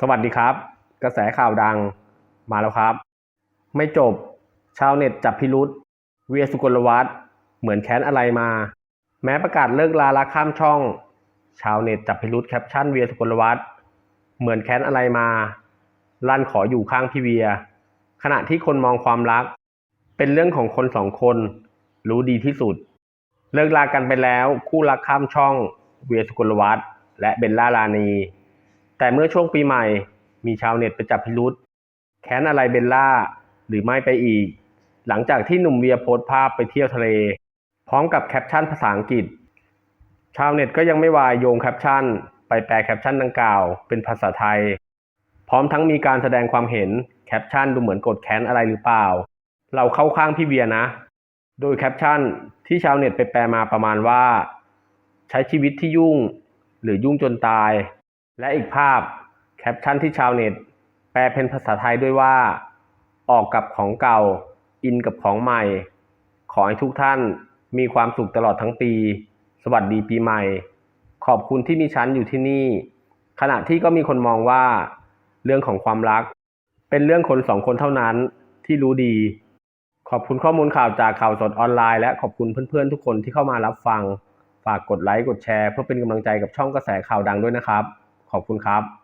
สวัสดีครับ กระแสข่าวดังมาแล้วครับ ไม่จบ ชาวเน็ตจับพิรุษเวียสุกลวัฒน์เหมือนแค้นอะไรมา แม้ประกาศเลิกลาละข้ามช่อง ชาวเน็ตจับพิรุษแคปชั่นเวียสุกลวัฒน์เหมือนแค้นอะไรมา ลั่นขออยู่ข้างพี่เวีย ขณะที่คนมองความรัก เป็นเรื่องของคนสองคน รู้ดีที่สุด เลิกลากันไปแล้ว คู่รักข้ามช่อง เวียสุกลวัฒน์และเบลล่าลานี แต่เมื่อช่วงปีใหม่มีชาวเน็ตไปจับพิรุษแค้นอะไรเบลล่า หรือไม่ไปอีก หลังจากที่หนุ่มเวียโพสต์ภาพไปเที่ยวทะเล พร้อมกับแคปชั่นภาษาอังกฤษ ชาวเน็ตก็ยังไม่วายโยงแคปชั่น ไปแปลแคปชั่นดังกล่าว เป็นภาษาไทย พร้อมทั้งมีการแสดงความเห็นแคปชั่นดูเหมือนกดแค้นอะไรหรือเปล่า เราเข้าข้างพี่เวียนะ โดยแคปชั่นที่ชาวเน็ตไปแปลมาประมาณว่า ใช้ชีวิตที่ยุ่ง หรือยุ่งจนตาย และอีกภาพแคปชั่นที่ชาวเน็ต แปลเป็นภาษาไทยด้วยว่า ออกกับของเก่า อินกับของใหม่ ขอให้ทุกท่านมีความสุขตลอดทั้งปี สวัสดีปีใหม่ ขอบคุณที่มีฉันอยู่ที่นี่ ขณะที่ก็มีคนมองว่า เรื่องของความรัก เป็นเรื่องคนสองคนเท่านั้นที่รู้ดี ขอบคุณข้อมูลข่าวจากข่าวสดออนไลน์และขอบคุณเพื่อนๆทุกคนที่เข้ามารับฟัง ฝากกดไลค์กดแชร์เพื่อเป็นกำลังใจกับช่องกระแสข่าวดังด้วยนะครับ ขอบคุณครับ